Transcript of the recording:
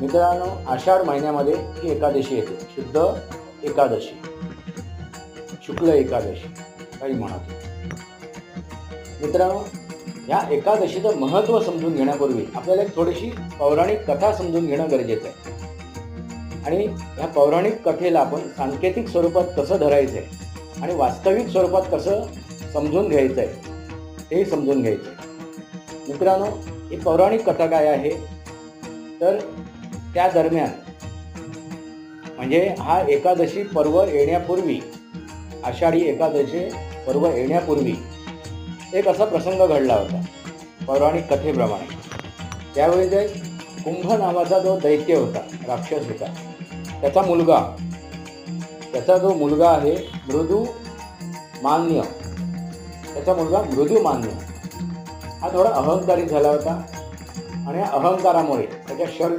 मित्रांनो आषाढ महिन्यामध्ये ही एकादशी येते. शुद्ध एकादशी. शुक्ल एकादशी. काही म्हणत मित्रांनो या एकादशीचं महत्त्व समजून घेण्यापूर्वी आपल्याला एक थोडीशी पौराणिक कथा समजून घेणं गरजेचं आहे. आणि ह्या पौराणिक कथेला आपण सांकेतिक स्वरूपात कसं धरायचं आहे आणि वास्तविक स्वरूपात कसं समजून घ्यायचं आहे हे समजून घ्यायचं आहे मित्रांनो ही पौराणिक कथा काय आहे? तर त्या दरम्यान म्हणजे हा एकादशी पर्व येण्यापूर्वी आषाढी एकादशी पर्व येण्यापूर्वी एक असा प्रसंग घडला होता पौराणिक कथेप्रमाणे. त्यावेळी ते कुंभ नावाचा जो दैत्य होता राक्षस होता त्याचा मुलगा त्याचा जो मुलगा आहे मृदू मान्य त्याचा मुलगा मृदू मान्य हा थोडा अहंकारी झाला होता. आणि अहंकारामुळे त्याच्या शरीर